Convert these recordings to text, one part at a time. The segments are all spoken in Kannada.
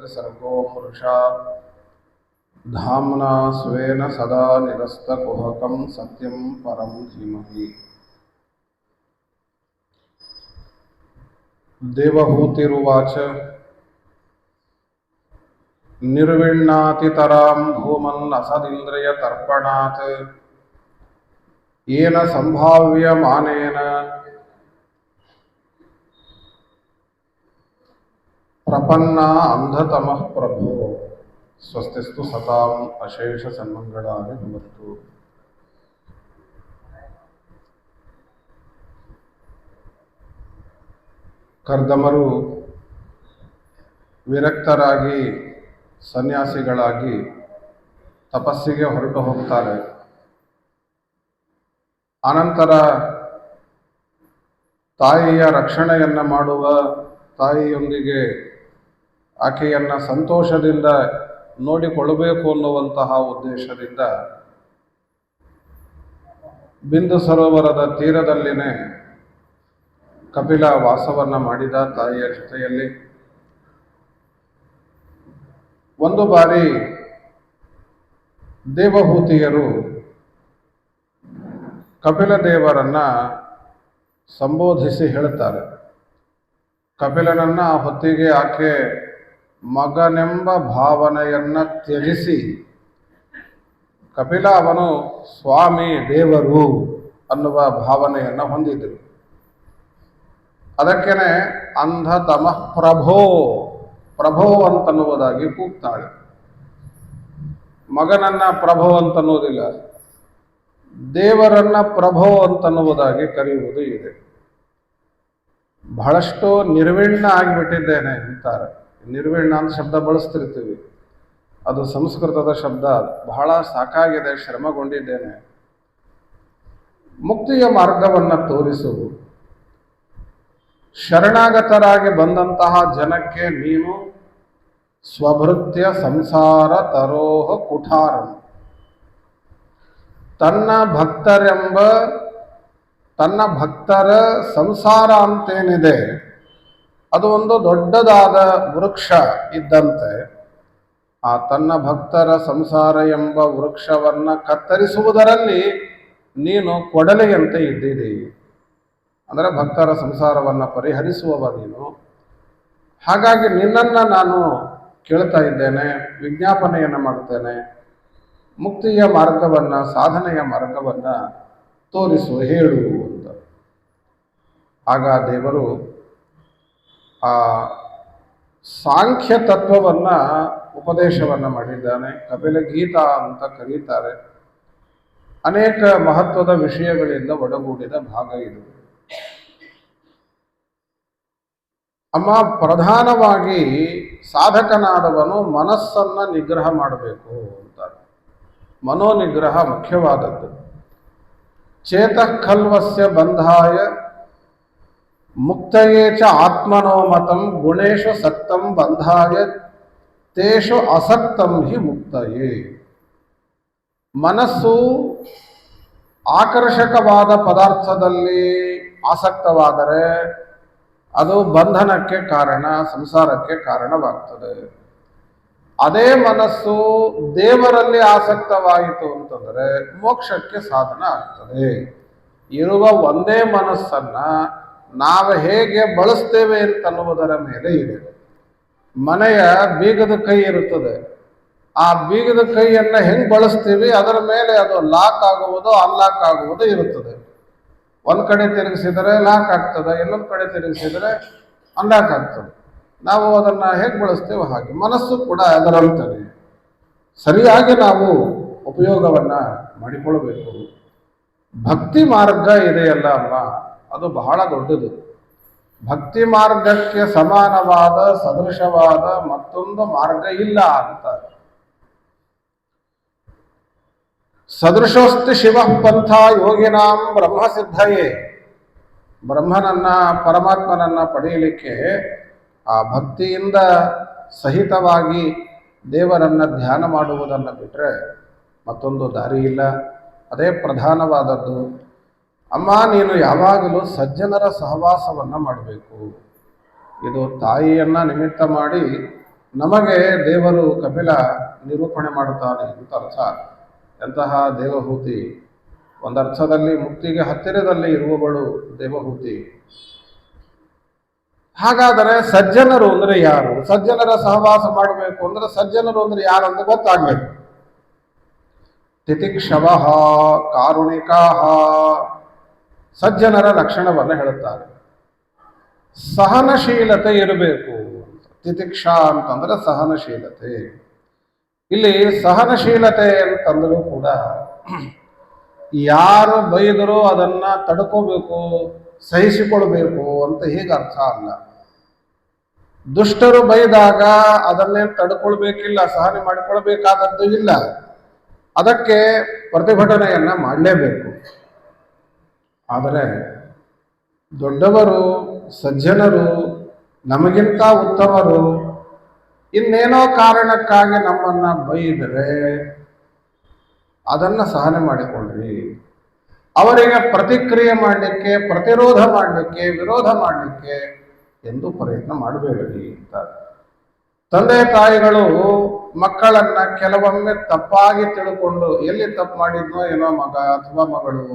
त्रिसर्गो मृषा धाम्ना स्वेन सदा निरस्तकुहकं सत्यं परं धीमहि। देवहूतिरुवाच। निर्विण्णातितरां भूमन्नसदिन्द्रियतर्पणात् येन सम्भाव्यमानेन ಪ್ರಪನ್ನ ಅಂಧತಮಃ ಪ್ರಭೋ. ಸ್ವಸ್ತಿಸ್ತು ಸತಾಂ ಅಶೇಷ ಸನ್ಮಂಗಳಾಗಿ ಬಂದು ಕರ್ದಮರು ವಿರಕ್ತರಾಗಿ ಸನ್ಯಾಸಿಗಳಾಗಿ ತಪಸ್ಸಿಗೆ ಹೊರಟು ಹೋಗ್ತಾರೆ ಅನಂತರ ತಾಯಿಯ ರಕ್ಷಣೆಯನ್ನು ಮಾಡುವ ತಾಯಿಯೊಂದಿಗೆ ಆಕೆಯನ್ನು ಸಂತೋಷದಿಂದ ನೋಡಿಕೊಳ್ಳಬೇಕು ಅನ್ನುವಂತಹ ಉದ್ದೇಶದಿಂದ ಬಿಂದು ಸರೋವರದ ತೀರದಲ್ಲಿನೇ ಕಪಿಲ ವಾಸವನ್ನು ಮಾಡಿದ ತಾಯಿಯ ಜೊತೆಯಲ್ಲಿ. ಒಂದು ಬಾರಿ ದೇವಭೂತಿಯರು ಕಪಿಲ ದೇವರನ್ನ ಸಂಬೋಧಿಸಿ ಹೇಳುತ್ತಾರೆ ಕಪಿಲನನ್ನ ಆ ಹೊತ್ತಿಗೆ ಆಕೆ ಮಗನೆಂಬ ಭಾವನೆಯನ್ನ ತ್ಯಜಿಸಿ, ಕಪಿಲ ಅವನು ಸ್ವಾಮಿ ದೇವರು ಅನ್ನುವ ಭಾವನೆಯನ್ನು ಹೊಂದಿದ್ರು. ಅದಕ್ಕೇನೆ ಅಂಧತಮ ಪ್ರಭೋ ಪ್ರಭೋ ಅಂತನ್ನುವುದಾಗಿ ಕೂಗ್ತಾಳೆ. ಮಗನನ್ನ ಪ್ರಭೋ ಅಂತನ್ನುವುದಿಲ್ಲ, ದೇವರನ್ನ ಪ್ರಭೋ ಅಂತನ್ನುವುದಾಗಿ ಕರೆಯುವುದು ಇದೆ. ಬಹಳಷ್ಟು ನಿರ್ವಿಣ್ಣ ಆಗಿಬಿಟ್ಟಿದ್ದೇನೆ ಅಂತಾರೆ. ನಿರ್ವಿಣ್ಣ ಅಂತ ಶಬ್ದ ಬಳಸ್ತಿರ್ತೀವಿ. ಅದು ಸಂಸ್ಕೃತದ ಶಬ್ದ. ಬಹಳ ಸಾಕಾಗಿದೆ, ಶ್ರಮಗೊಂಡಿದ್ದೇನೆ. ಮುಕ್ತಿಯ ಮಾರ್ಗವನ್ನು ತೋರಿಸು. ಶರಣಾಗತರಾಗಿ ಬಂದಂತಹ ಜನಕ್ಕೆ ನೀನು ಸ್ವಭೃತ್ಯ ಸಂಸಾರ ತರೋಹ ಕುಠಾರಂ. ತನ್ನ ಭಕ್ತರೆಂಬ, ತನ್ನ ಭಕ್ತರ ಸಂಸಾರ ಅಂತೇನಿದೆ ಅದು ಒಂದು ದೊಡ್ಡದಾದ ವೃಕ್ಷ ಇದ್ದಂತೆ, ಆ ತನ್ನ ಭಕ್ತರ ಸಂಸಾರ ಎಂಬ ವೃಕ್ಷವನ್ನ ಕತ್ತರಿಸುವುದರಲ್ಲಿ ನೀನು ಕೊಡಲೆಯಂತೆ ಇದ್ದೀರಿ ಅಂದರೆ ಭಕ್ತರ ಸಂಸಾರವನ್ನು ಪರಿಹರಿಸುವವ ನೀನು. ಹಾಗಾಗಿ ನಿನ್ನನ್ನು ನಾನು ಕೇಳ್ತಾ ಇದ್ದೇನೆ, ವಿಜ್ಞಾಪನೆಯನ್ನು ಮಾಡ್ತೇನೆ ಮುಕ್ತಿಯ ಮಾರ್ಗವನ್ನು, ಸಾಧನೆಯ ಮಾರ್ಗವನ್ನು ತೋರಿಸು, ಹೇಳು ಅಂತ. ಆಗ ದೇವರು ಆ ಸಾಂಖ್ಯ ತತ್ವವನ್ನು ಉಪದೇಶವನ್ನು ಮಾಡಿದ್ದಾನೆ. ಕಪಿಲ ಗೀತಾ ಅಂತ ಕರೀತಾರೆ. ಅನೇಕ ಮಹತ್ವದ ವಿಷಯಗಳಿಂದ ಒಡಗೂಡಿದ ಭಾಗ ಇದು. ಅಮ್ಮ, ಪ್ರಧಾನವಾಗಿ ಸಾಧಕನಾದವನು ಮನಸ್ಸನ್ನ ನಿಗ್ರಹ ಮಾಡಬೇಕು ಅಂತ ಮನೋನಿಗ್ರಹ ಮುಖ್ಯವಾದದ್ದು. ಚೇತಃ ಖಲ್ವಸ್ಯ ಬಂಧಾಯ ಮುಕ್ತಯೇ ಚ ಆತ್ಮನೋ ಮತಂ ಗುಣೇಶು ಸಕ್ತಂ ಬಂಧಾಯ, ತೇಷು ಅಸಕ್ತಂ ಹಿ ಮುಕ್ತಯೇ. ಮನಸ್ಸು ಆಕರ್ಷಕವಾದ ಪದಾರ್ಥದಲ್ಲಿ ಆಸಕ್ತವಾದರೆ ಅದು ಬಂಧನಕ್ಕೆ ಕಾರಣ, ಸಂಸಾರಕ್ಕೆ ಕಾರಣವಾಗ್ತದೆ. ಅದೇ ಮನಸ್ಸು ದೇವರಲ್ಲಿ ಆಸಕ್ತವಾಯಿತು ಅಂತಂದರೆ ಮೋಕ್ಷಕ್ಕೆ ಸಾಧನ ಆಗ್ತದೆ. ಇರುವ ಒಂದೇ ಮನಸ್ಸನ್ನ ನಾವು ಹೇಗೆ ಬಳಸ್ತೇವೆ ಅಂತನ್ನುವುದರ ಮೇಲೆ ಇದೆ. ಮನೆಯ ಬೀಗದ ಕೈ ಇರುತ್ತದೆ. ಆ ಬೀಗದ ಕೈಯನ್ನ ಹೆಂಗೆ ಬಳಸ್ತೀವಿ? ಅದರ ಮೇಲೆ ಅದು ಲಾಕ್ ಆಗುವುದು ಅನ್ಲಾಕ್ ಆಗುವುದು ಇರುತ್ತದೆ. ಒಂದು ಕಡೆ ತಿರುಗಿಸಿದರೆ ಲಾಕ್ ಆಗ್ತದೆ, ಇನ್ನೊಂದು ಕಡೆ ತಿರುಗಿಸಿದರೆ ಅನ್ಲಾಕ್ ಆಗ್ತದೆ. ನಾವು ಅದನ್ನ ಹೇಗೆ ಬಳಸ್ತೇವೆ ಹಾಗೆ. ಮನಸ್ಸು ಕೂಡ ಅದರಂತಾನೆ ಸರಿಯಾಗಿ ನಾವು ಉಪಯೋಗವನ್ನ ಮಾಡಿಕೊಳ್ಬೇಕು. ಭಕ್ತಿ ಮಾರ್ಗ ಇದೆಯಲ್ಲ ಅಮ್ಮ ಅದು ಬಹಳ ದೊಡ್ಡದು. ಭಕ್ತಿ ಮಾರ್ಗಕ್ಕೆ ಸಮಾನವಾದ, ಸದೃಶವಾದ ಮತ್ತೊಂದು ಮಾರ್ಗ ಇಲ್ಲ ಅಂತ. ಸದೃಶೋಸ್ತಿ ಶಿವ ಪಂಥ ಯೋಗಿನಾಂ ಬ್ರಹ್ಮಸಿದ್ಧಯೇ. ಬ್ರಹ್ಮನನ್ನ, ಪರಮಾತ್ಮನನ್ನ ಪಡೆಯಲಿಕ್ಕೆ ಆ ಭಕ್ತಿಯಿಂದ ಸಹಿತವಾಗಿ ದೇವರನ್ನ ಧ್ಯಾನ ಮಾಡುವುದನ್ನು ಬಿಟ್ಟರೆ ಮತ್ತೊಂದು ದಾರಿ ಇಲ್ಲ. ಅದೇ ಪ್ರಧಾನವಾದದ್ದು. ಅಮ್ಮ, ನೀನು ಯಾವಾಗಲೂ ಸಜ್ಜನರ ಸಹವಾಸವನ್ನು ಮಾಡಬೇಕು. ಇದು ತಾಯಿಯನ್ನ ನಿಮಿತ್ತ ಮಾಡಿ ನಮಗೆ ದೇವರು ಕಪಿಲ ನಿರೂಪಣೆ ಮಾಡುತ್ತಾನೆ ಅಂತ ಅರ್ಥ. ಎಂತಹ ದೇವಹೂತಿ. ಒಂದರ್ಥದಲ್ಲಿ ಮುಕ್ತಿಗೆ ಹತ್ತಿರದಲ್ಲಿ ಇರುವವಳು ದೇವಹೂತಿ. ಹಾಗಾದರೆ ಸಜ್ಜನರು ಅಂದ್ರೆ ಯಾರು? ಸಜ್ಜನರ ಸಹವಾಸ ಮಾಡಬೇಕು ಅಂದ್ರೆ ಸಜ್ಜನರು ಅಂದ್ರೆ ಯಾರು ಅಂತ ಗೊತ್ತಾಗಬೇಕು. ತಿತಿಕ್ಷವ ಕಾರುಣಿಕಾ. ಸಜ್ಜನರ ಲಕ್ಷಣವನ್ನು ಹೇಳುತ್ತಾರೆ. ಸಹನಶೀಲತೆ ಇರಬೇಕು. ತಿತಿಕ್ಷಾ ಅಂತಂದ್ರೆ ಸಹನಶೀಲತೆ. ಇಲ್ಲಿ ಸಹನಶೀಲತೆ ಅಂತಂದರೂ ಕೂಡ ಯಾರು ಬೈದರೂ ಅದನ್ನ ತಡ್ಕೋಬೇಕು, ಸಹಿಸಿಕೊಳ್ಬೇಕು ಅಂತ ಹೀಗೆ ಅರ್ಥ ಅಲ್ಲ. ದುಷ್ಟರು ಬೈದಾಗ ಅದನ್ನೇ ತಡ್ಕೊಳ್ಬೇಕಿಲ್ಲ, ಸಹನೆ ಮಾಡಿಕೊಳ್ಬೇಕಾದದ್ದು ಇಲ್ಲ. ಅದಕ್ಕೆ ಪ್ರತಿಭಟನೆಯನ್ನ ಮಾಡಲೇಬೇಕು. ಆದರೆ ದೊಡ್ಡವರು, ಸಜ್ಜನರು, ನಮಗಿಂತ ಉತ್ತಮರು ಇನ್ನೇನೋ ಕಾರಣಕ್ಕಾಗಿ ನಮ್ಮನ್ನ ಬೈದರೆ ಅದನ್ನು ಸಹನೆ ಮಾಡಿಕೊಳ್ಳ್ರಿ. ಅವರಿಗೆ ಪ್ರತಿಕ್ರಿಯೆ ಮಾಡಲಿಕ್ಕೆ, ಪ್ರತಿರೋಧ ಮಾಡಲಿಕ್ಕೆ, ವಿರೋಧ ಮಾಡಲಿಕ್ಕೆ ಎಂದು ಪ್ರಯತ್ನ ಮಾಡಬೇಡ್ರಿ ಅಂತ. ತಂದೆ ತಾಯಿಗಳು ಮಕ್ಕಳನ್ನ ಕೆಲವೊಮ್ಮೆ ತಪ್ಪಾಗಿ ತಿಳ್ಕೊಂಡು ಎಲ್ಲಿ ತಪ್ಪು ಮಾಡಿದ್ನೋ ಏನೋ ಮಗ ಅಥವಾ ಮಗಳು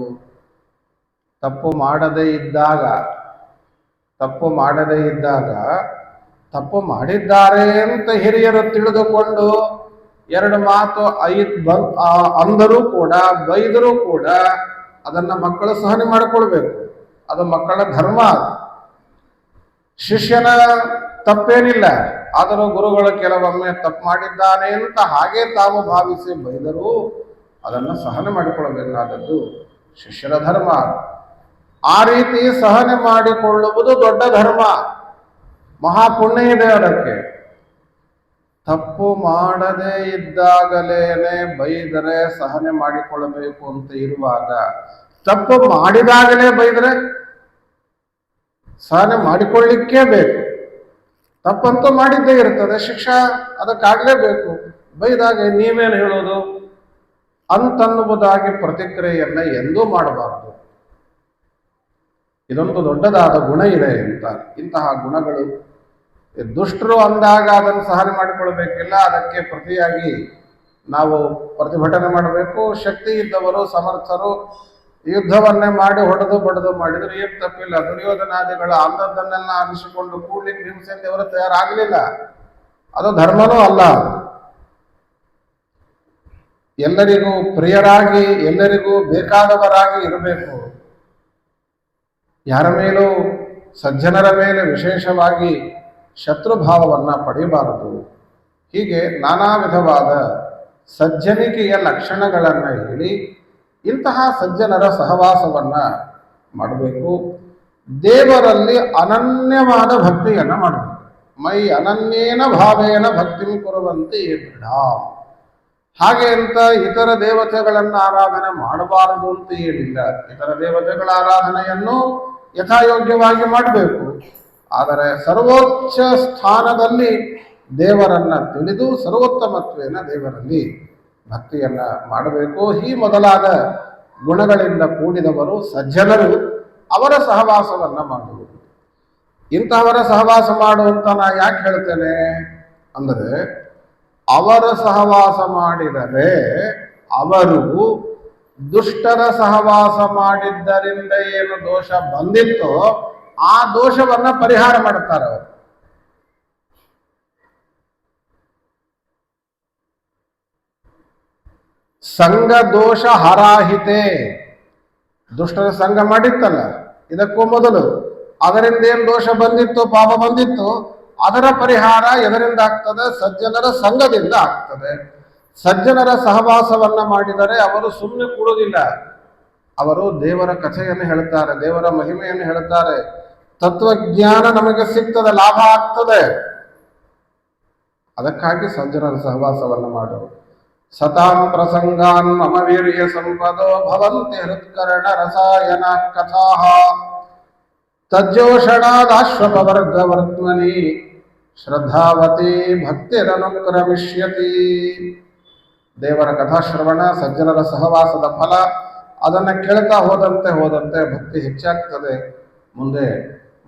ತಪ್ಪು ಮಾಡದೇ ಇದ್ದಾಗ, ತಪ್ಪು ಮಾಡದೇ ಇದ್ದಾಗ, ತಪ್ಪು ಮಾಡಿದ್ದಾರೆ ಅಂತ ಹಿರಿಯರು ತಿಳಿದುಕೊಂಡು ಎರಡು ಮಾತು ಐದ್ ಬ- ಅಂದರೂ ಕೂಡ ಬೈದರೂ ಕೂಡ ಅದನ್ನ ಮಕ್ಕಳು ಸಹನೆ ಮಾಡಿಕೊಳ್ಬೇಕು. ಅದು ಮಕ್ಕಳ ಧರ್ಮ. ಶಿಷ್ಯನ ತಪ್ಪೇನಿಲ್ಲ. ಆದರೂ ಗುರುಗಳು ಕೆಲವೊಮ್ಮೆ ತಪ್ಪು ಮಾಡಿದ್ದಾನೆ ಅಂತ ಹಾಗೆ ತಾವು ಭಾವಿಸಿ ಬೈದರೂ ಅದನ್ನು ಸಹನೆ ಮಾಡಿಕೊಳ್ಳಬೇಕಾದದ್ದು ಶಿಷ್ಯರ ಧರ್ಮ ಆ ರೀತಿ ಸಹನೆ ಮಾಡಿಕೊಳ್ಳುವುದು ದೊಡ್ಡ ಧರ್ಮ. ಮಹಾಪುಣ್ಯ ಇದೆ ಅದಕ್ಕೆ. ತಪ್ಪು ಮಾಡದೇ ಇದ್ದಾಗಲೇನೆ ಬೈದರೆ ಸಹನೆ ಮಾಡಿಕೊಳ್ಳಬೇಕು ಅಂತ ಇರುವಾಗ, ತಪ್ಪು ಮಾಡಿದಾಗಲೇ ಬೈದರೆ ಸಹನೆ ಮಾಡಿಕೊಳ್ಳಿಕ್ಕೇ ಬೇಕು. ತಪ್ಪಂತೂ ಮಾಡಿದ್ದೇ ಇರ್ತದೆ, ಶಿಕ್ಷಾ ಅದಕ್ಕಾಗಲೇಬೇಕು ಬೈದಾಗೆ ನೀವೇನು ಹೇಳೋದು? ಅಂತನ್ನುವುದಾಗಿ ಪ್ರತಿಕ್ರಿಯೆಯನ್ನ ಎಂದೂ ಮಾಡಬಾರದು. ಇದೊಂದು ದೊಡ್ಡದಾದ ಗುಣ ಇದೆ ಅಂತ. ಇಂತಹ ಗುಣಗಳು ದುಷ್ಟರು ಅಂದಾಗ ಅದನ್ನು ಸಹನೆ ಮಾಡಿಕೊಳ್ಬೇಕಿಲ್ಲ ಅದಕ್ಕೆ ಪ್ರತಿಯಾಗಿ ನಾವು ಪ್ರತಿಭಟನೆ ಮಾಡಬೇಕು. ಶಕ್ತಿ ಇದ್ದವರು, ಸಮರ್ಥರು ಯುದ್ಧವನ್ನೇ ಮಾಡಿ ಹೊಡೆದು ಬಡದು ಮಾಡಿದರೆ. ಏನು ತಪ್ಪಿಲ್ಲ. ದುರ್ಯೋಧನಾದಿಗಳ ಅಂದದ್ದನ್ನೆಲ್ಲ ಅನಿಸಿಕೊಂಡು ಕೂಡ್ಲಿಕ್ಕೆ ಹಿಂಸೆ ದೇವರು ತಯಾರಾಗಲಿಲ್ಲ. ಅದು ಧರ್ಮನೂ ಅಲ್ಲ. ಎಲ್ಲರಿಗೂ ಪ್ರಿಯರಾಗಿ, ಎಲ್ಲರಿಗೂ ಬೇಕಾದವರಾಗಿ ಇರಬೇಕು. ಯಾರ ಮೇಲೂ ಸಜ್ಜನರ ಮೇಲೆ ವಿಶೇಷವಾಗಿ ಶತ್ರುಭಾವವನ್ನು ಪಡೆಯಬಾರದು ಹೀಗೆ ನಾನಾ ವಿಧವಾದ ಸಜ್ಜನಿಕೆಯ ಲಕ್ಷಣಗಳನ್ನು ಹೇಳಿ ಇಂತಹ ಸಜ್ಜನರ ಸಹವಾಸವನ್ನು ಮಾಡಬೇಕು. ದೇವರಲ್ಲಿ ಅನನ್ಯವಾದ ಭಕ್ತಿಯನ್ನು ಮಾಡಬೇಕು. ಮೈ ಅನನ್ಯೇನ ಭಾವೇನ ಭಕ್ತಿ ಕುರುವಂತೆ ದೃಢ. ಹಾಗೆ ಅಂತ ಇತರ ದೇವತೆಗಳನ್ನು ಆರಾಧನೆ ಮಾಡಬಾರದು ಅಂತ ಏನಿಲ್ಲ. ಇತರ ದೇವತೆಗಳ ಆರಾಧನೆಯನ್ನು ಯಥಾಯೋಗ್ಯವಾಗಿ ಮಾಡಬೇಕು. ಆದರೆ ಸರ್ವೋಚ್ಚ ಸ್ಥಾನದಲ್ಲಿ ದೇವರನ್ನ ತಿಳಿದು ಸರ್ವೋತ್ತಮತ್ವೇನ ದೇವರಲ್ಲಿ ಭಕ್ತಿಯನ್ನು ಮಾಡಬೇಕು. ಈ ಮೊದಲಾದ ಗುಣಗಳಿಂದ ಕೂಡಿದವರು ಸಜ್ಜನರು ಅವರ ಸಹವಾಸವನ್ನ ಮಾಡುವುದು. ಇಂತಹವರ ಸಹವಾಸ ಮಾಡುವಂತ ನಾ ಯಾಕೆ ಹೇಳ್ತೇನೆ ಅಂದರೆ ಅವರ ಸಹವಾಸ ಮಾಡಿದರೆ ಅವರು ದುಷ್ಟರ ಸಹವಾಸ ಮಾಡಿದ್ದರಿಂದ ಏನು ದೋಷ ಬಂದಿತ್ತೋ ಆ ದೋಷವನ್ನ ಪರಿಹಾರ ಮಾಡುತ್ತಾರೆ ಅವರು. ಸಂಘ ದೋಷ ಹರಾಹಿತೆ. ದುಷ್ಟರ ಸಂಘ ಮಾಡಿತ್ತಲ್ಲ, ಇದಕ್ಕೂ ಮೊದಲು. ಅದರಿಂದ ಏನು ದೋಷ ಬಂದಿತ್ತು, ಪಾಪ ಬಂದಿತ್ತು, ಅದರ ಪರಿಹಾರ ಎದರಿಂದ ಆಗ್ತದೆ? ಸಜ್ಜನರ ಸಂಘದಿಂದ ಆಗ್ತದೆ. ಸಜ್ಜನರ ಸಹವಾಸವನ್ನ ಮಾಡಿದರೆ ಅವರು ಸುಮ್ಮನೆ ಕೂಡುವುದಿಲ್ಲ ಅವರು ದೇವರ ಕಥೆಯನ್ನು ಹೇಳುತ್ತಾರೆ, ದೇವರ ಮಹಿಮೆಯನ್ನು ಹೇಳುತ್ತಾರೆ. ತತ್ವಜ್ಞಾನ ನಮಗೆ ಸಿಗ್ತದೆ, ಲಾಭ ಆಗ್ತದೆ. ಅದಕ್ಕಾಗಿ ಸಜ್ಜನರ ಸಹವಾಸವನ್ನು ಮಾಡು ಸತಾಂ ಪ್ರಸಂಗಾನ್ ಮಮ ವೀರ್ಯ ಸಂಪದೋ ಭವಂತಿ ಹೃತ್ಕರಣ ರಸಾಯನ ಕಥಾ ತಜ್ಜೋಷಣಾದಾಶ್ವಪವರ್ಗವರ್ತ್ಮನಿ. ಶ್ರದ್ಧಾವತಿ ಭಕ್ತಿರನುಕ್ರಮಿಷ್ಯತಿ. ದೇವರ ಕಥಾಶ್ರವಣ, ಸಜ್ಜನರ ಸಹವಾಸದ ಫಲ, ಅದನ್ನು ಕೇಳ್ತಾ ಹೋದಂತೆ ಹೋದಂತೆ ಭಕ್ತಿ ಹೆಚ್ಚಾಗ್ತದೆ. ಮುಂದೆ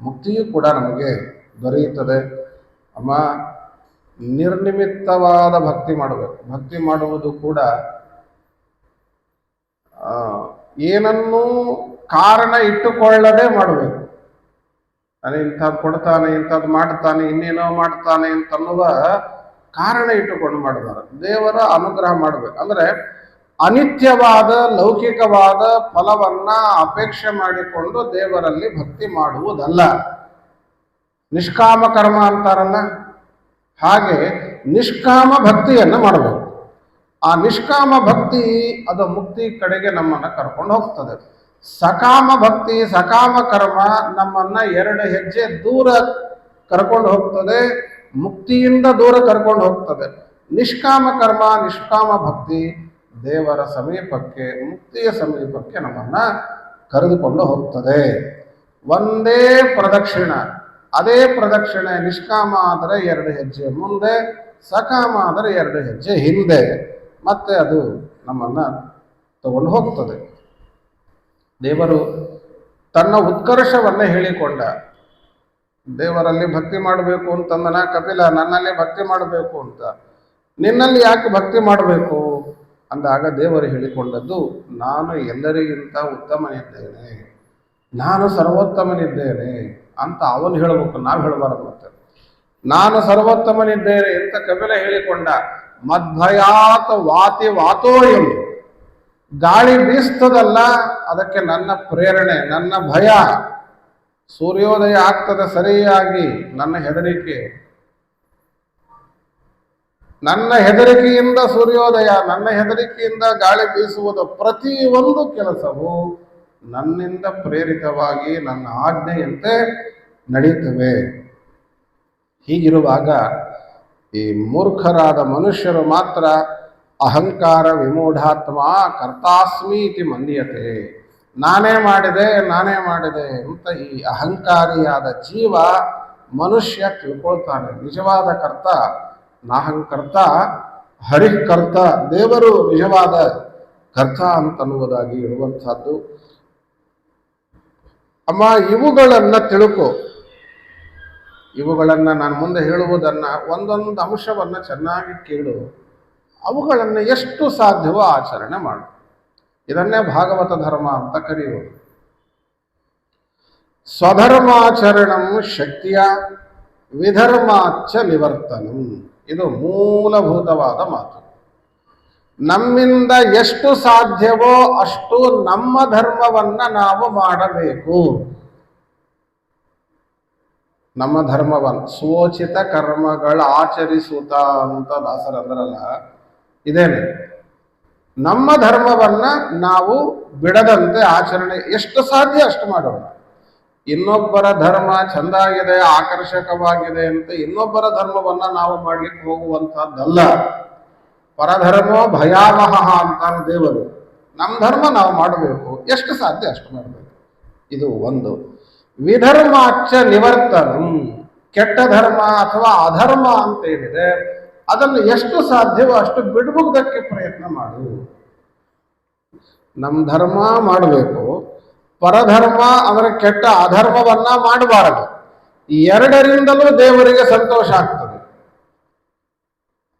ಮುಕ್ತಿಯೂ ಕೂಡ ನಮಗೆ ದೊರೆಯುತ್ತದೆ. ಅಮ್ಮ, ನಿರ್ನಿಮಿತ್ತವಾದ ಭಕ್ತಿ ಮಾಡಬೇಕು. ಭಕ್ತಿ ಮಾಡುವುದು ಕೂಡ ಏನನ್ನೂ ಕಾರಣ ಇಟ್ಟುಕೊಳ್ಳದೆ ಮಾಡಬೇಕು. ನಾನು ಇಂಥದ್ದು ಕೊಡ್ತಾನೆ ಇಂಥದ್ದು ಮಾಡ್ತಾನೆ, ಇನ್ನೇನೋ ಮಾಡ್ತಾನೆ ಅಂತನ್ನುವ ಕಾರಣ ಇಟ್ಟುಕೊಂಡು ಮಾಡಿದ್ದಾರೆ. ದೇವರ ಅನುಗ್ರಹ ಮಾಡಬೇಕು. ಅಂದರೆ ಅನಿತ್ಯವಾದ, ಲೌಕಿಕವಾದ ಫಲವನ್ನ ಅಪೇಕ್ಷೆ ಮಾಡಿಕೊಂಡು ದೇವರಲ್ಲಿ ಭಕ್ತಿ ಮಾಡುವುದಲ್ಲ. ನಿಷ್ಕಾಮ ಕರ್ಮ ಅಂತಾರಲ್ಲ? ಹಾಗೆ ನಿಷ್ಕಾಮ ಭಕ್ತಿಯನ್ನು ಮಾಡಬೇಕು. ಆ ನಿಷ್ಕಾಮ ಭಕ್ತಿ ಅದು ಮುಕ್ತಿ ಕಡೆಗೆ ನಮ್ಮನ್ನ ಕರ್ಕೊಂಡು ಹೋಗ್ತದೆ. ಸಕಾಮ ಭಕ್ತಿ, ಸಕಾಮ ಕರ್ಮ ನಮ್ಮನ್ನ ಎರಡು ಹೆಜ್ಜೆ ದೂರ ಕರ್ಕೊಂಡು ಹೋಗ್ತದೆ. ಮುಕ್ತಿಯಿಂದ ದೂರ ಕರ್ಕೊಂಡು ಹೋಗ್ತದೆ. ನಿಷ್ಕಾಮ ಕರ್ಮ, ನಿಷ್ಕಾಮ ಭಕ್ತಿ ದೇವರ ಸಮೀಪಕ್ಕೆ, ಮುಕ್ತಿಯ ಸಮೀಪಕ್ಕೆ ನಮ್ಮನ್ನ ಕರೆದುಕೊಂಡು ಹೋಗ್ತದೆ. ಒಂದೇ ಪ್ರದಕ್ಷಿಣ. ಅದೇ ಪ್ರದಕ್ಷಿಣೆ ನಿಷ್ಕಾಮ ಆದರೆ ಎರಡು ಹೆಜ್ಜೆ ಮುಂದೆ, ಸಕಾಮ ಆದರೆ ಎರಡು ಹೆಜ್ಜೆ ಹಿಂದೆ. ಮತ್ತೆ ಅದು ನಮ್ಮನ್ನ ತಗೊಂಡು ಹೋಗ್ತದೆ. ದೇವರು ತನ್ನ ಉತ್ಕರ್ಷವನ್ನು ಹೇಳಿಕೊಂಡ. ದೇವರಲ್ಲಿ ಭಕ್ತಿ ಮಾಡಬೇಕು ಅಂತಂದನ ಕಪಿಲ, ನನ್ನಲ್ಲಿ ಭಕ್ತಿ ಮಾಡಬೇಕು ಅಂತ. ನಿನ್ನಲ್ಲಿ ಯಾಕೆ ಭಕ್ತಿ ಮಾಡಬೇಕು? ಅಂದಾಗ ದೇವರು ಹೇಳಿಕೊಂಡದ್ದು, ನಾನು ಎಲ್ಲರಿಗಿಂತ ಉತ್ತಮನಿದ್ದೇನೆ. ನಾನು ಸರ್ವೋತ್ತಮನಿದ್ದೇನೆ ಅಂತ ಅವನು ಹೇಳಬೇಕು. ನಾವು ಹೇಳಬಾರದು ಮತ್ತೆ. ನಾನು ಸರ್ವೋತ್ತಮನಿದ್ದೇನೆ ಅಂತ ಕಪಿಲ ಹೇಳಿಕೊಂಡ, ಮದ್ಭಯಾತ ವಾತಿ ವಾತೋಯಂ. ಗಾಳಿ ಬೀಸ್ತದಲ್ಲ, ಅದಕ್ಕೆ ನನ್ನ ಪ್ರೇರಣೆ, ನನ್ನ ಭಯ. ಸೂರ್ಯೋದಯ ಆಗ್ತದೆ ಸರಿಯಾಗಿ ನನ್ನ ಹೆದರಿಕೆ. ನನ್ನ ಹೆದರಿಕೆಯಿಂದ ಸೂರ್ಯೋದಯ, ನನ್ನ ಹೆದರಿಕೆಯಿಂದ ಗಾಳಿ ಬೀಸುವುದು ಪ್ರತಿ ಒಂದು ಕೆಲಸವು ನನ್ನಿಂದ ಪ್ರೇರಿತವಾಗಿ ನನ್ನ ಆಜ್ಞೆಯಂತೆ ನಡೀತವೆ ಹೀಗಿರುವಾಗ ಈ ಮೂರ್ಖರಾದ ಮನುಷ್ಯರು ಮಾತ್ರ ಅಹಂಕಾರ ವಿಮೂಢಾತ್ಮ ಕರ್ತಾಸ್ಮಿ ಇತಿ ಮನ್ಯತೆ ನಾನೇ ಮಾಡಿದೆ ನಾನೇ ಮಾಡಿದೆ ಅಂತ ಈ ಅಹಂಕಾರಿಯಾದ ಜೀವ ಮನುಷ್ಯ ತಿಳ್ಕೊಳ್ತಾನೆ. ನಿಜವಾದ ಕರ್ತ, ನಾಹಂಕರ್ತ, ಹರಿಕರ್ತ, ದೇವರು ನಿಜವಾದ ಕರ್ತ ಅಂತನ್ನುವುದಾಗಿ ಇರುವಂಥದ್ದು. ಅಮ್ಮ, ಇವುಗಳನ್ನು ತಿಳ್ಕೊ. ಇವುಗಳನ್ನು ನಾನು ಮುಂದೆ ಹೇಳುವುದನ್ನು ಒಂದೊಂದು ಅಂಶವನ್ನ ಚೆನ್ನಾಗಿ ಕೇಳು. ಅವುಗಳನ್ನು ಎಷ್ಟು ಸಾಧ್ಯವೋ ಆಚರಣೆ ಮಾಡು. ಇದನ್ನೇ ಭಾಗವತ ಧರ್ಮ ಅಂತ ಕರೆಯುವುದು. ಸ್ವಧರ್ಮಾಚರಣಂ ಶಕ್ತಿಯ ವಿಧರ್ಮಾಚ ನಿವರ್ತನಂ. ಇದು ಮೂಲಭೂತವಾದ ಮಾತು. ನಮ್ಮಿಂದ ಎಷ್ಟು ಸಾಧ್ಯವೋ ಅಷ್ಟು ನಮ್ಮ ಧರ್ಮವನ್ನ ನಾವು ಮಾಡಬೇಕು. ನಮ್ಮ ಧರ್ಮವನ್ನು ಸೋಚಿತ ಕರ್ಮಗಳ ಆಚರಿಸುತ್ತ ಅಂತ ದಾಸರಂದ್ರಲ್ಲ ಇದೇನೆ. ನಮ್ಮ ಧರ್ಮವನ್ನ ನಾವು ಬಿಡದಂತೆ ಆಚರಣೆ ಎಷ್ಟು ಸಾಧ್ಯ ಅಷ್ಟು ಮಾಡೋಣ. ಇನ್ನೊಬ್ಬರ ಧರ್ಮ ಚಂದಾಗಿದೆ, ಆಕರ್ಷಕವಾಗಿದೆ ಅಂತ ಇನ್ನೊಬ್ಬರ ಧರ್ಮವನ್ನ ನಾವು ಮಾಡ್ಲಿಕ್ಕೆ ಹೋಗುವಂತಹದ್ದಲ್ಲ ಪರಧರ್ಮೋ ಭಯಾವಹ ಅಂತಾನೆ ದೇವರು. ನಮ್ಮ ಧರ್ಮ ನಾವು ಮಾಡಬೇಕು, ಎಷ್ಟು ಸಾಧ್ಯ ಅಷ್ಟು ಮಾಡಬೇಕು. ಇದು ಒಂದು. ವಿಧರ್ಮಾಚ ನಿವರ್ತನಂ, ಕೆಟ್ಟ ಧರ್ಮ ಅಥವಾ ಅಧರ್ಮ ಅಂತ ಏನಿದೆ ಅದನ್ನು ಎಷ್ಟು ಸಾಧ್ಯವೋ ಅಷ್ಟು ಬಿಡುವುದಕ್ಕೆ ಪ್ರಯತ್ನ ಮಾಡು. ನಮ್ಮ ಧರ್ಮ ಮಾಡಬೇಕು. ಪರಧರ್ಮ ಅಂದ್ರೆ ಕೆಟ್ಟ ಅಧರ್ಮವನ್ನ ಮಾಡಬಾರದು. ಎರಡರಿಂದಲೂ ದೇವರಿಗೆ ಸಂತೋಷ ಆಗ್ತದೆ.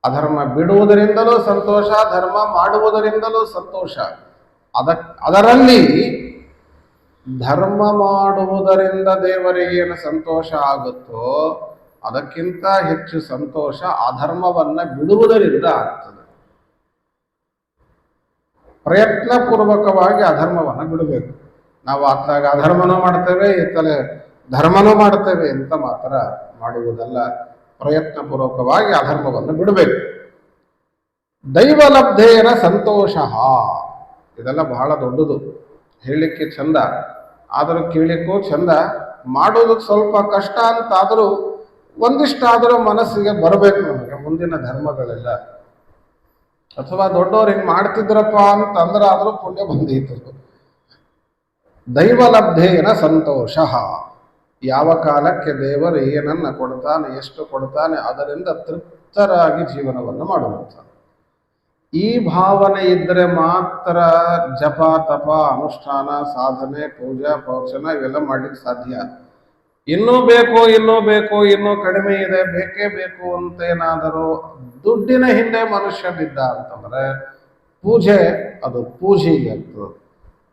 ಅಧರ್ಮ ಬಿಡುವುದರಿಂದಲೂ ಸಂತೋಷ, ಧರ್ಮ ಮಾಡುವುದರಿಂದಲೂ ಸಂತೋಷ. ಅದ, ಅದರಲ್ಲಿ ಧರ್ಮ ಮಾಡುವುದರಿಂದ ದೇವರಿಗೆ ಏನು ಸಂತೋಷ ಆಗುತ್ತೋ ಅದಕ್ಕಿಂತ ಹೆಚ್ಚು ಸಂತೋಷ ಅಧರ್ಮವನ್ನ ಬಿಡುವುದರಿಂದ ಆಗ್ತದೆ. ಪ್ರಯತ್ನ ಪೂರ್ವಕವಾಗಿ ಅಧರ್ಮವನ್ನ ಬಿಡಬೇಕು. ನಾವು ಆತಾಗ ಅಧರ್ಮನೂ ಮಾಡ್ತೇವೆ ಇತ್ತಲೆ ಧರ್ಮನೂ ಮಾಡ್ತೇವೆ ಅಂತ ಮಾತ್ರ ಮಾಡುವುದಲ್ಲ. ಪ್ರಯತ್ನ ಪೂರ್ವಕವಾಗಿ ಅಧರ್ಮವನ್ನು ಬಿಡಬೇಕು. ದೈವಲಬ್ಧೇನ ಸಂತೋಷ. ಇದೆಲ್ಲ ಬಹಳ ದೊಡ್ಡದು. ಹೇಳಲಿಕ್ಕೆ ಚಂದ. ಆದರೂ ಕೇಳಲಿಕ್ಕೂ ಚಂದ. ಮಾಡೋದಕ್ಕೆ ಸ್ವಲ್ಪ ಕಷ್ಟ ಅಂತಾದರೂ ಒಂದಿಷ್ಟಾದರೂ ಮನಸ್ಸಿಗೆ ಬರಬೇಕು ನಮಗೆ ಮುಂದಿನ ಧರ್ಮಗಳೆಲ್ಲ. ಅಥವಾ ದೊಡ್ಡವ್ರು ಹಿಂಗೆ ಮಾಡ್ತಿದ್ರಪ್ಪ ಅಂತಂದ್ರೆ ಆದರೂ ಪುಣ್ಯ ಬಂದೀತು. ದೈವಲಬ್ಧೇನ ಸಂತೋಷ. ಯಾವ ಕಾಲಕ್ಕೆ ದೇವರು ಏನನ್ನ ಕೊಡ್ತಾನೆ, ಎಷ್ಟು ಕೊಡ್ತಾನೆ, ಅದರಿಂದ ತೃಪ್ತರಾಗಿ ಜೀವನವನ್ನು ಮಾಡುವಂಥ. ಈ ಭಾವನೆ ಇದ್ದರೆ ಮಾತ್ರ ಜಪ, ತಪ, ಅನುಷ್ಠಾನ, ಸಾಧನೆ, ಪೂಜಾ ಪ್ರವಚನ ಇವೆಲ್ಲ ಮಾಡ್ಲಿಕ್ಕೆ ಸಾಧ್ಯ. ಇನ್ನೂ ಬೇಕು ಇನ್ನೂ ಬೇಕು, ಇನ್ನೂ ಕಡಿಮೆ ಇದೆ, ಬೇಕೇ ಬೇಕು ಅಂತ ಏನಾದರೂ ದುಡ್ಡಿನ ಹಿಂದೆ ಮನುಷ್ಯ ಬಿದ್ದ ಅಂತಂದ್ರೆ ಪೂಜೆ, ಅದು ಪೂಜೆಗೆ ಆಗ್ತದೆ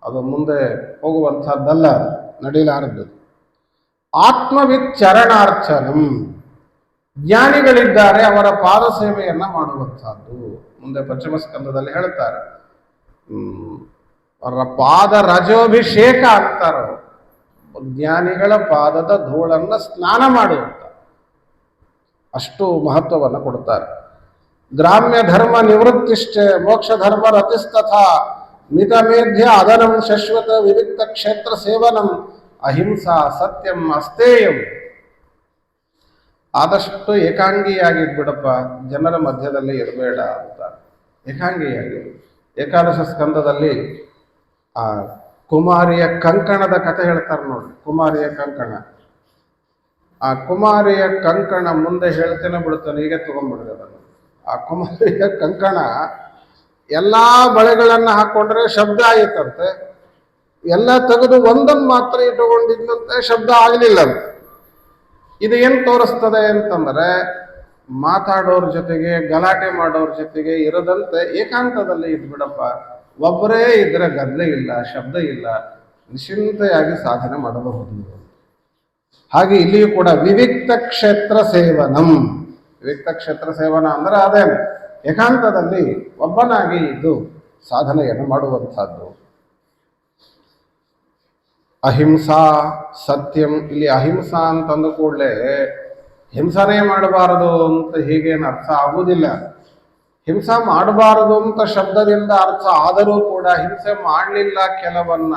ಅದು ಮುಂದೆ ಹೋಗುವಂಥದ್ದಲ್ಲ, ನಡೀಲಾರದ್ದು. ಆತ್ಮವಿತ್ ಚರಣಾರ್ಚನಂ ಜ್ಞಾನಿಗಳಿದ್ದಾರೆ, ಅವರ ಪಾದ ಸೇವೆಯನ್ನು ಮಾಡುವಂಥದ್ದು. ಮುಂದೆ ಪಶ್ಚಿಮ ಸ್ಕಂದದಲ್ಲಿ ಹೇಳ್ತಾರೆ. ಅವರ ಪಾದ ರಜೋಭಿಷೇಕ ಅಂತಾರ ಜ್ಞಾನಿಗಳ ಪಾದದ ಧೂಳನ್ನು ಸ್ನಾನ ಮಾಡುವಂತ. ಅಷ್ಟು ಮಹತ್ವವನ್ನು ಕೊಡ್ತಾರೆ. ಗ್ರಾಮ್ಯ ಧರ್ಮ ನಿವೃತ್ತಿಷ್ಠೆ ಮೋಕ್ಷ ಧರ್ಮ ರತಿಸ್ತಥ ಮಿತಮೇಧ್ಯ ಅದನಂ ಶಶ್ವತ ವಿವಿಕ್ತ ಕ್ಷೇತ್ರ ಸೇವನಂ, ಅಹಿಂಸಾ ಸತ್ಯಂ ಅಸ್ತೇಯಂ ಆದಷ್ಟು ಏಕಾಂಗಿಯಾಗಿದ್ಬಿಡಪ್ಪ ಜನರ ಮಧ್ಯದಲ್ಲಿ ಇರಬೇಡ ಅಂತ. ಏಕಾಂಗಿಯಾಗಿ. ಏಕಾದಶ ಸ್ಕಂದದಲ್ಲಿ ಆ ಕುಮಾರಿಯ ಕಂಕಣದ ಕಥೆ ಹೇಳ್ತಾರೆ ನೋಡಿ ಕುಮಾರಿಯ ಕಂಕಣ. ಆ ಕುಮಾರಿಯ ಕಂಕಣ ಮುಂದೆ ಹೇಳ್ತೇನೆ ಬಿಡ್ತಾನೆ ಈಗ ತಗೊಂಡ್ಬಿಡ್ದೆ ಅದನ್ನು. ಆ ಕುಮಾರಿಯ ಕಂಕಣ ಎಲ್ಲಾ ಬಳೆಗಳನ್ನು ಹಾಕೊಂಡ್ರೆ ಶಬ್ದ ಆಯಿತಂತೆ. ಎಲ್ಲ ತೆಗೆದು ಒಂದನ್ನು ಮಾತ್ರ ಇಟ್ಟುಕೊಂಡಿದ್ದಂತೆ ಶಬ್ದ ಆಗಲಿಲ್ಲ ಇದು ಏನು ತೋರಿಸ್ತದೆ ಅಂತಂದ್ರೆ, ಮಾತಾಡೋರ ಜೊತೆಗೆ ಗಲಾಟೆ ಮಾಡೋರ ಜೊತೆಗೆ ಇರದಂತೆ ಏಕಾಂತದಲ್ಲಿ ಇದ್ಬಿಡಪ್ಪ. ಒಬ್ಬರೇ ಇದ್ದರೆ ಗದ್ಲೆ ಇಲ್ಲ, ಶಬ್ದ ಇಲ್ಲ, ನಿಶ್ಚಿಂತೆಯಾಗಿ ಸಾಧನೆ ಮಾಡಬಹುದು. ಹಾಗೆ ಇಲ್ಲಿಯೂ ಕೂಡ ವಿವಿಕ್ತ ಕ್ಷೇತ್ರ ಸೇವನಂ. ವಿವಿಕ್ತ ಕ್ಷೇತ್ರ ಸೇವನ ಅಂದ್ರೆ ಅದೇ ಏಕಾಂತದಲ್ಲಿ ಒಬ್ಬನಾಗಿ ಇದ್ದು ಸಾಧನೆಯನ್ನು ಮಾಡುವಂಥದ್ದು. ಅಹಿಂಸಾ ಸತ್ಯಂ. ಇಲ್ಲಿ ಅಹಿಂಸಾ ಅಂತಂದ ಕೂಡಲೇ ಹಿಂಸನೆ ಮಾಡಬಾರದು ಅಂತ ಹೀಗೇನು ಅರ್ಥ ಆಗುವುದಿಲ್ಲ. ಹಿಂಸಾ ಮಾಡಬಾರದು ಅಂತ ಶಬ್ದದಿಂದ ಅರ್ಥ ಆದರೂ ಕೂಡ ಹಿಂಸೆ ಮಾಡಲಿಲ್ಲ ಕೆಲವನ್ನ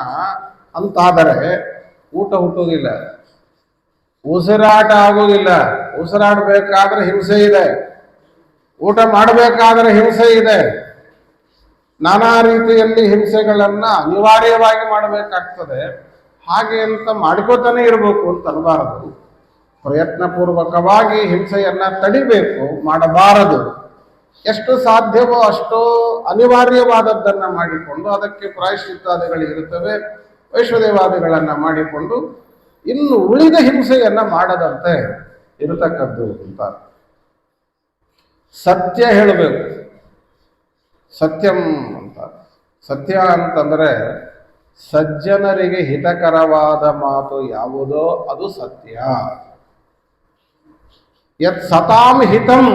ಅಂತಾದರೆ ಊಟ ಹುಟ್ಟುವುದಿಲ್ಲ. ಉಸಿರಾಟ ಆಗುವುದಿಲ್ಲ. ಉಸಿರಾಡಬೇಕಾದ್ರೆ ಹಿಂಸೆ ಇದೆ. ಊಟ ಮಾಡಬೇಕಾದ್ರೆ ಹಿಂಸೆ ಇದೆ. ನಾನಾ ರೀತಿಯಲ್ಲಿ ಹಿಂಸೆಗಳನ್ನ ಅನಿವಾರ್ಯವಾಗಿ ಮಾಡಬೇಕಾಗ್ತದೆ. ಹಾಗೆ ಅಂತ ಮಾಡ್ಕೋತಾನೆ ಇರಬೇಕು ಅಂತ ಅನ್ನಬಾರದು ಪ್ರಯತ್ನಪೂರ್ವಕವಾಗಿ ಹಿಂಸೆಯನ್ನು ಹಿಂಸೆಯನ್ನ ತಡಿಬೇಕು, ಮಾಡಬಾರದು. ಎಷ್ಟು ಸಾಧ್ಯವೋ ಅಷ್ಟೋ ಅನಿವಾರ್ಯವಾದದ್ದನ್ನ ಮಾಡಿಕೊಂಡು ಅದಕ್ಕೆ ಪ್ರಾಯಶ್ಚಿತ್ತಾದಿಗಳು ಇರುತ್ತವೆ ವೈಶ್ವದೇವಾದಿಗಳನ್ನ ಮಾಡಿಕೊಂಡು ಇನ್ನು ಉಳಿದ ಹಿಂಸೆಯನ್ನ ಮಾಡದಂತೆ ಇರತಕ್ಕದ್ದು ಅಂತ. ಸತ್ಯ ಹೇಳಬೇಕು. ಸತ್ಯಂ ಅಂತ. ಸತ್ಯ ಅಂತಂದ್ರೆ ಸಜ್ಜನರಿಗೆ ಹಿತಕರವಾದ ಮಾತು ಯಾವುದೋ ಅದು ಸತ್ಯ. ಯತ್ ಸತಾಂ ಹಿತಂ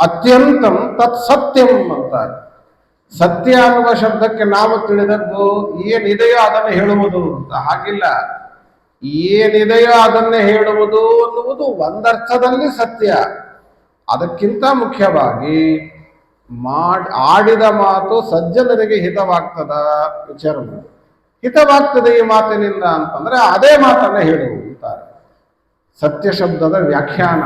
ಅತ್ಯಂತಂ ತತ್ ಸತ್ಯಂ ಅಂತಾರೆ. ಸತ್ಯ ಅನ್ನುವ ಶಬ್ದಕ್ಕೆ ನಾವು ತಿಳಿದದ್ದು ಏನಿದೆಯೋ ಅದನ್ನು ಹೇಳುವುದು ಅಂತ. ಹಾಗಿಲ್ಲ. ಏನಿದೆಯೋ ಅದನ್ನೇ ಹೇಳುವುದು ಅನ್ನುವುದು ಒಂದರ್ಥದಲ್ಲಿ ಸತ್ಯ. ಅದಕ್ಕಿಂತ ಮುಖ್ಯವಾಗಿ ಮಾಡ್, ಆಡಿದ ಮಾತು ಸಜ್ಜನರಿಗೆ ಹಿತವಾಗ್ತದ ವಿಚಾರ ಹಿತವಾಗ್ತದೆ ಈ ಮಾತಿನಿಂದ ಅಂತಂದ್ರೆ ಅದೇ ಮಾತನ್ನ ಹೇಳುವುದು ಅಂತಾರೆ. ಸತ್ಯ ಶಬ್ದದ ವ್ಯಾಖ್ಯಾನ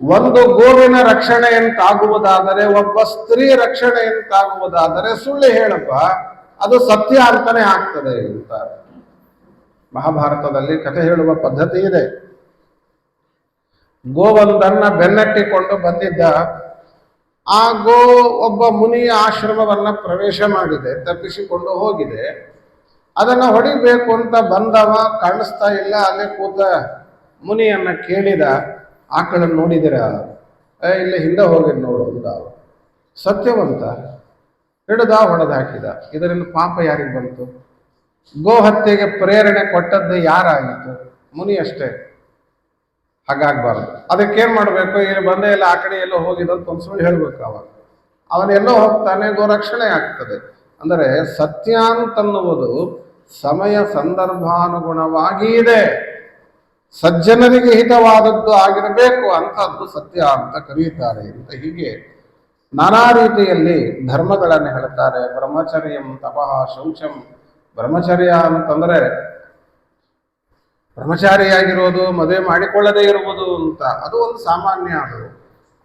ಒಂದು ಗೋವಿನ ರಕ್ಷಣೆ ಎಂತಾಗುವುದಾದರೆ, ಒಬ್ಬ ಸ್ತ್ರೀ ರಕ್ಷಣೆ ಎಂತಾಗುವುದಾದರೆ ಸುಳ್ಳು ಹೇಳಪ್ಪ, ಅದು ಸತ್ಯ ಅಂತಾನೆ ಆಗ್ತದೆ ಅಂತ ಮಹಾಭಾರತದಲ್ಲಿ ಕಥೆ ಹೇಳುವ ಪದ್ಧತಿ ಇದೆ. ಗೋವೊಂದನ್ನ ಬೆನ್ನಟ್ಟಿಕೊಂಡು ಬಂದಿದ್ದ, ಆ ಗೋ ಒಬ್ಬ ಮುನಿಯ ಆಶ್ರಮವನ್ನ ಪ್ರವೇಶ ಮಾಡಿದೆ, ತಪ್ಪಿಸಿಕೊಂಡು ಹೋಗಿದೆ. ಅದನ್ನ ಹೊಡಿಬೇಕು ಅಂತ ಬಂದವ ಕಾಣಿಸ್ತಾ ಇಲ್ಲ, ಅಲ್ಲೇ ಕೂತ ಮುನಿಯನ್ನ ಕೇಳಿದ ಆಕಳನ್ನು ನೋಡಿದಿರ ಏ, ಇಲ್ಲ ಹಿಂದೆ ಹೋಗಿ ಅಂದ ಸತ್ಯವಂತ, ಹಿಡಿದ ಹೊಡೆದು ಹಾಕಿದ. ಇದರಿಂದ ಪಾಪ ಯಾರಿಗೆ ಬಂತು? ಗೋಹತ್ಯೆಗೆ ಪ್ರೇರಣೆ ಕೊಟ್ಟದ್ದು ಯಾರಾಗಿತ್ತು? ಮುನಿ ಅಷ್ಟೇ ಹಾಗಾಗ್ಬಾರ್ದು. ಏನು ಮಾಡಬೇಕು? ಇಲ್ಲಿ ಬಂದೇ ಇಲ್ಲ, ಆ ಕಡೆ ಎಲ್ಲೋ ಹೋಗಿದಂತ ಒಂದು ಸುಳ್ಳು ಹೇಳ್ಬೇಕು ಅವಾಗ ಅವನೆಲ್ಲೋ ಹೋಗ್ತಾನೆ, ಗೋರಕ್ಷಣೆ ಆಗ್ತದೆ. ಅಂದರೆ ಸತ್ಯ ಅಂತನ್ನುವುದು ಸಮಯ ಸಂದರ್ಭಾನುಗುಣವಾಗಿ ಇದೆ. ಸಜ್ಜನರಿಗೆ ಹಿತವಾದದ್ದು ಆಗಿರಬೇಕು ಅಂತದ್ದು ಸತ್ಯ ಅಂತ ಕರೆಯುತ್ತಾರೆ ಅಂತ ಹೀಗೆ ನಾನಾ ರೀತಿಯಲ್ಲಿ ಧರ್ಮಗಳನ್ನು ಹೇಳ್ತಾರೆ. ಬ್ರಹ್ಮಚರ್ಯಂ ತಪಃ ಶೌಚಂ. ಬ್ರಹ್ಮಚರ್ಯ ಅಂತಂದ್ರೆ ಬ್ರಹ್ಮಚಾರಿಯಾಗಿರೋದು ಮದುವೆ ಮಾಡಿಕೊಳ್ಳದೇ ಇರುವುದು ಅಂತ. ಅದು ಒಂದು ಸಾಮಾನ್ಯ ಅದು.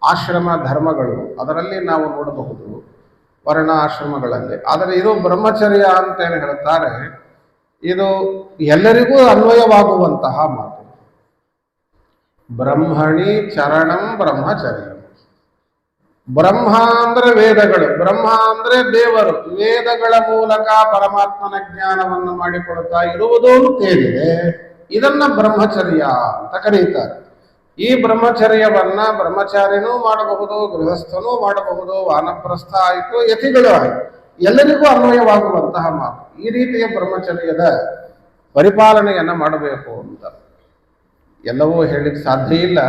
ಆಶ್ರಮ ಧರ್ಮಗಳು, ಅದರಲ್ಲಿ ನಾವು ನೋಡಬಹುದು ವರ್ಣ ಆಶ್ರಮಗಳಲ್ಲಿ ಆದರೆ ಇದು ಬ್ರಹ್ಮಚರ್ಯ ಅಂತ ಏನು ಹೇಳುತ್ತಾರೆ ಇದು ಎಲ್ಲರಿಗೂ ಅನ್ವಯವಾಗುವಂತಹ ಮಾತು. ಬ್ರಹ್ಮಣಿ ಚರಣಂ ಬ್ರಹ್ಮಚರ್ಯ. ಬ್ರಹ್ಮ ಅಂದ್ರೆ ವೇದಗಳು ಬ್ರಹ್ಮ ಅಂದ್ರೆ ದೇವರು, ವೇದಗಳ ಮೂಲಕ ಪರಮಾತ್ಮನ ಜ್ಞಾನವನ್ನು ಮಾಡಿಕೊಡುತ್ತಾ ಇರುವುದು ಅಂತೇಳಿದೆ ಇದನ್ನ ಬ್ರಹ್ಮಚರ್ಯ ಅಂತ ಕರೀತಾರೆ. ಈ ಬ್ರಹ್ಮಚರ್ಯವನ್ನ ಬ್ರಹ್ಮಚಾರಿನೂ ಮಾಡಬಹುದು, ಗೃಹಸ್ಥನೂ ಮಾಡಬಹುದು, ವಾನಪ್ರಸ್ಥ ಆಯಿತು, ಯತಿಗಳು ಆಯಿತು. ಎಲ್ಲರಿಗೂ ಅನ್ವಯವಾಗುವಂತಹ ಮಾತು. ಈ ರೀತಿಯ ಬ್ರಹ್ಮಚರ್ಯದ ಪರಿಪಾಲನೆಯನ್ನ ಮಾಡಬೇಕು ಅಂತ. ಎಲ್ಲವೂ ಹೇಳಲಿಕ್ಕೆ ಸಾಧ್ಯ ಇಲ್ಲ.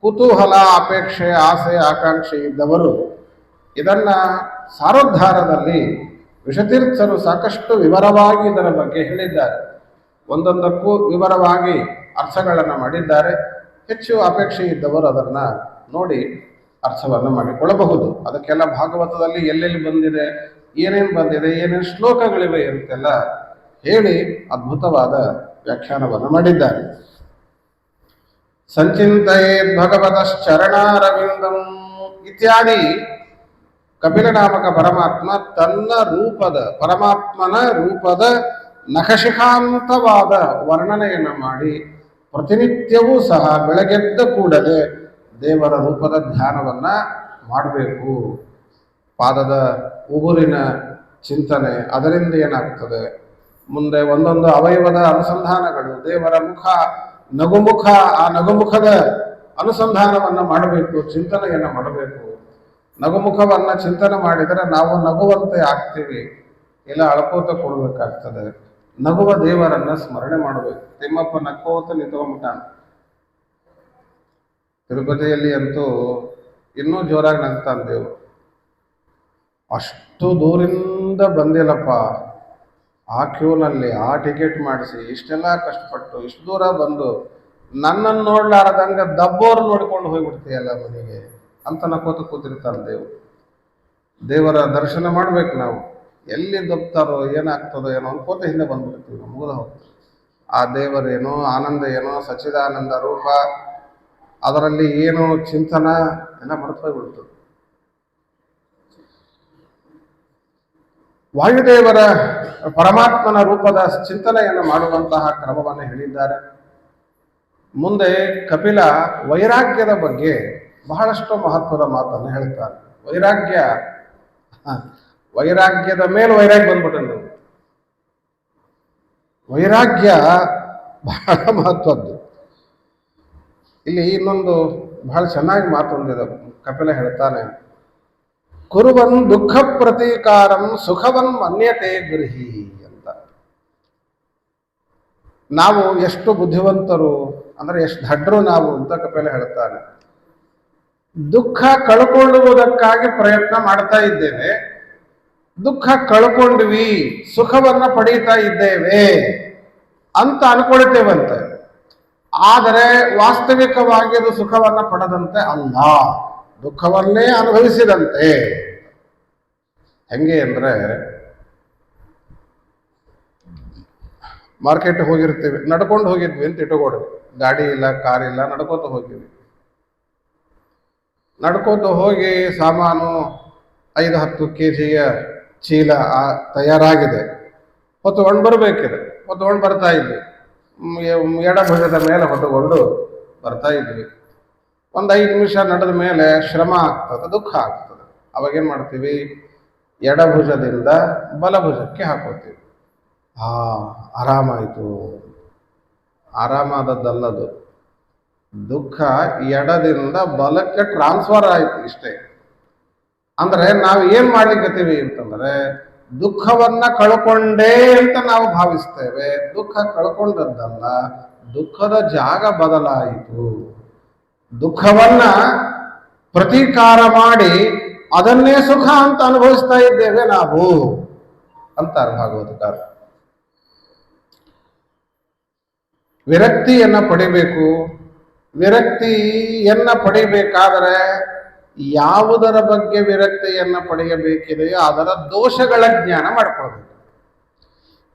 ಕುತೂಹಲ, ಅಪೇಕ್ಷೆ, ಆಸೆ, ಆಕಾಂಕ್ಷೆ ಇದ್ದವರು ಇದನ್ನು ಸಾರೋದ್ಧಾರದಲ್ಲಿ ವಿಷತೀರ್ಥರು ಸಾಕಷ್ಟು ವಿವರವಾಗಿ ಇದರ ಬಗ್ಗೆ ಹೇಳಿದ್ದಾರೆ. ಒಂದೊಂದಕ್ಕೂ ವಿವರವಾಗಿ ಅರ್ಥಗಳನ್ನು ಮಾಡಿದ್ದಾರೆ. ಹೆಚ್ಚು ಅಪೇಕ್ಷೆ ಇದ್ದವರು ಅದನ್ನು ನೋಡಿ ಅರ್ಥವನ್ನು ಮಾಡಿಕೊಳ್ಳಬಹುದು. ಅದಕ್ಕೆಲ್ಲ ಭಾಗವತದಲ್ಲಿ ಎಲ್ಲೆಲ್ಲಿ ಬಂದಿದೆ, ಏನೇನು ಬಂದಿದೆ, ಏನೇನು ಶ್ಲೋಕಗಳಿವೆ ಅಂತೆಲ್ಲ ಹೇಳಿ ಅದ್ಭುತವಾದ ವ್ಯಾಖ್ಯಾನವನ್ನು ಮಾಡಿದ್ದಾರೆ. ಸಂಚಿಂತೆಯೇದ್ ಭಗವತಶ್ಚರಣಾರವಿಂದಂ ಇತ್ಯಾದಿ ಕಪಿಲನಾಮಕ ಪರಮಾತ್ಮ ತನ್ನ ರೂಪದ, ಪರಮಾತ್ಮನ ರೂಪದ ನಖಶಿಖಾಂತವಾದ ವರ್ಣನೆಯನ್ನು ಮಾಡಿ ಪ್ರತಿನಿತ್ಯವೂ ಸಹ ಬೆಳಗೆದ್ದ ಕೂಡಲೇ ದೇವರ ರೂಪದ ಧ್ಯಾನವನ್ನ ಮಾಡಬೇಕು. ಪಾದದ ಉಗುರಿನ ಚಿಂತನೆ ಅದರಿಂದ ಏನಾಗ್ತದೆ? ಮುಂದೆ ಒಂದೊಂದು ಅವಯವದ ಅನುಸಂಧಾನಗಳು ದೇವರ ಮುಖ ನಗುಮುಖ, ಆ ನಗುಮುಖದ ಅನುಸಂಧಾನವನ್ನು ಮಾಡಬೇಕು, ಚಿಂತನೆಯನ್ನು ಮಾಡಬೇಕು. ನಗುಮುಖವನ್ನು ಚಿಂತನೆ ಮಾಡಿದರೆ ನಾವು ನಗುವಂತೆ ಆಗ್ತೀವಿ. ಇಲ್ಲ ಅಳಕೋತ ಕೊಡಬೇಕಾಗ್ತದೆ. ನಗುವ ದೇವರನ್ನ ಸ್ಮರಣೆ ಮಾಡಬೇಕು. ತಿಮ್ಮಪ್ಪ ನಕ್ಕೋತ ನಿಂತ್ಕೊಂಡ್ಬಿಟ್ಟಾನ ತಿರುಪತಿಯಲ್ಲಿ ಅಂತೂ ಇನ್ನೂ ಜೋರಾಗಿ ನಗ್ತಾನೆ ದೇವರು ಅಷ್ಟು ದೂರಿಂದ ಬಂದಿಲ್ಲಪ್ಪ. ಆ ಕ್ಯೂನಲ್ಲಿ ಆ ಟಿಕೆಟ್ ಮಾಡಿಸಿ ಇಷ್ಟೆಲ್ಲ ಕಷ್ಟಪಟ್ಟು, ಇಷ್ಟು ದೂರ ಬಂದು ನನ್ನನ್ನು ನೋಡ್ಲಾರದಂಗೆ ದಬ್ಬೋರು ನೋಡಿಕೊಂಡು ಹೋಗ್ಬಿಡ್ತೀಯಲ್ಲ ಮನೆಗೆ ಅಂತ ನಕೋತ ಕೂತಿರ್ತಾನೆ ದೇವರು. ದೇವರ ದರ್ಶನ ಮಾಡ್ಬೇಕು ನಾವು. ಎಲ್ಲಿ ದಬ್ತಾರೋ, ಏನಾಗ್ತದೋ ಏನೋ ಅನ್ಕೋತ ಹಿಂದೆ ಬಂದ್ಬಿಡ್ತೀವಿ ನಾವು, ಮುಗಿದ ಹೋಗ್ತೀವಿ. ಆ ದೇವರೇನೋ ಆನಂದ, ಏನೋ ಸಚ್ಚಿದಾನಂದ ರೂಪ, ಅದರಲ್ಲಿ ಏನು ಚಿಂತನ ಎಲ್ಲ ಮರೆತು ವಾಯುದೇವರ ಪರಮಾತ್ಮನ ರೂಪದ ಚಿಂತನೆಯನ್ನು ಮಾಡುವಂತಹ ಕ್ರಮವನ್ನು ಹೇಳಿದ್ದಾರೆ. ಮುಂದೆ ಕಪಿಲ ವೈರಾಗ್ಯದ ಬಗ್ಗೆ ಬಹಳಷ್ಟು ಮಹತ್ವದ ಮಾತನ್ನು ಹೇಳ್ತಾರೆ. ವೈರಾಗ್ಯ, ವೈರಾಗ್ಯದ ಮೇಲೆ ವೈರಾಗ್ಯ ಬಂದ್ಬಿಟ್ಟು ವೈರಾಗ್ಯ ಬಹಳ ಮಹತ್ವದ್ದು. ಇಲ್ಲಿ ಇನ್ನೊಂದು ಬಹಳ ಚೆನ್ನಾಗಿ ಮಾತೊಂದಿದೆ ಕಪಿಲ ಹೇಳ್ತಾನೆ ಕುರುವನ್ ದುಃಖ ಪ್ರತೀಕಾರಂ ಸುಖವನ್ ಮನ್ಯತೆ ಗೃಹಿ ಅಂತ. ನಾವು ಎಷ್ಟು ಬುದ್ಧಿವಂತರು, ಅಂದ್ರೆ ಎಷ್ಟು ದಡ್ರು ನಾವು ಅಂತ ಕಪಿಲ ಹೇಳ್ತಾನೆ ದುಃಖ ಕಳ್ಕೊಳ್ಳುವುದಕ್ಕಾಗಿ ಪ್ರಯತ್ನ ಮಾಡ್ತಾ ಇದ್ದೇವೆ. ದುಃಖ ಕಳ್ಕೊಂಡ್ವಿ, ಸುಖವನ್ನ ಪಡೀತಾ ಇದ್ದೇವೆ ಅಂತ ಅನ್ಕೊಳ್ತೇವಂತೆ. ಆದರೆ ವಾಸ್ತವಿಕವಾಗಿ ಅದು ಸುಖವನ್ನ ಪಡೆದಂತೆ ಅಲ್ಲ. ದುಃಖವನ್ನೇ ಅನುಭವಿಸಿದಂತೆ. ಹೆಂಗೆ ಅಂದ್ರೆ, ಮಾರ್ಕೆಟ್ ಹೋಗಿರ್ತೀವಿ, ನಡ್ಕೊಂಡು ಹೋಗಿದ್ವಿ ಅಂತ ಇಟ್ಟುಕೊಡ್ರಿ ಗಾಡಿ ಇಲ್ಲ, ಕಾರ್ ಇಲ್ಲ, ನಡ್ಕೋತ ಹೋಗಿದ್ವಿ. ನಡ್ಕೋತ ಹೋಗಿ ಸಾಮಾನು ಐದು ಹತ್ತು ಕೆ ಜಿಯ ಚೀಲ ತಯಾರಾಗಿದೆ. ಹೊತ್ತುಕೊಂಡು ಬರಬೇಕಿದೆ ಹೊತ್ತುಕೊಂಡು ಬರ್ತಾ ಇದ್ವಿ. ಎಡ ಭಾಗದ ಮೇಲೆ ಹೊತ್ತುಕೊಂಡು ಬರ್ತಾ ಇದ್ವಿ. ಒಂದು ಐದು ನಿಮಿಷ ನಡೆದ ಮೇಲೆ ಶ್ರಮ ಆಗ್ತದೆ, ದುಃಖ ಆಗ್ತದೆ. ಅವಾಗೇನು ಮಾಡ್ತೀವಿ? ಎಡಭುಜದಿಂದ ಬಲಭುಜಕ್ಕೆ ಹಾಕೋತೀವಿ. ಆ, ಆರಾಮಾಯಿತು. ಆರಾಮಾದದ್ದಲ್ಲದು. ದುಃಖ ಎಡದಿಂದ ಬಲಕ್ಕೆ ಟ್ರಾನ್ಸ್ಫರ್ ಆಯಿತು ಇಷ್ಟೇ. ಅಂದರೆ ನಾವು ಏನು ಮಾಡ್ಲಿಕ್ಕತ್ತೀವಿ ಅಂತಂದರೆ, ದುಃಖವನ್ನ ಕಳ್ಕೊಂಡೇ ಅಂತ ನಾವು ಭಾವಿಸ್ತೇವೆ. ದುಃಖ ಕಳ್ಕೊಂಡದ್ದಲ್ಲ, ದುಃಖದ ಜಾಗ ಬದಲಾಯಿತು. ದುಃಖವನ್ನ ಪ್ರತೀಕಾರ ಮಾಡಿ ಅದನ್ನೇ ಸುಖ ಅಂತ ಅನುಭವಿಸ್ತಾ ಇದ್ದೇವೆ ನಾವು ಅಂತಾರೆ ಭಾಗವತಕಾರ ವಿರಕ್ತಿಯನ್ನ ಪಡಿಬೇಕು. ವಿರಕ್ತಿಯನ್ನ ಪಡಿಬೇಕಾದರೆ ಯಾವುದರ ಬಗ್ಗೆ ವಿರಕ್ತಿಯನ್ನ ಪಡೆಯಬೇಕಿದೆಯೋ ಅದರ ದೋಷಗಳ ಜ್ಞಾನ ಮಾಡ್ಕೊಳ್ಬೇಕು.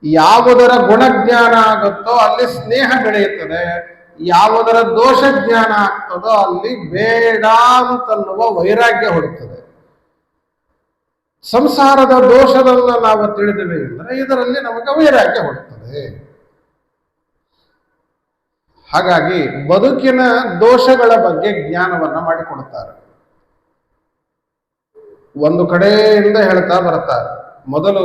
ಯಾವುದರ ಗುಣಜ್ಞಾನ ಆಗುತ್ತೋ ಅಲ್ಲಿ ಸ್ನೇಹ ಬೆಳೆಯುತ್ತದೆ. ಯಾವುದರ ದೋಷ ಜ್ಞಾನ ಆಗ್ತದೋ ಅಲ್ಲಿ ಬೇಡ ಅಂತನ್ನುವ ವೈರಾಗ್ಯ ಹೊಡುತ್ತದೆ ಸಂಸಾರದ ದೋಷದನ್ನ ನಾವು ತಿಳಿದಿವೆ ಅಂದರೆ ಇದರಲ್ಲಿ ನಮಗೆ ವೈರಾಗ್ಯ ಹೊಡುತ್ತದೆ ಹಾಗಾಗಿ ಬದುಕಿನ ದೋಷಗಳ ಬಗ್ಗೆ ಜ್ಞಾನವನ್ನ ಮಾಡಿಕೊಡುತ್ತಾರೆ. ಒಂದು ಕಡೆಯಿಂದ ಹೇಳ್ತಾ ಬರ್ತಾರೆ, ಮೊದಲು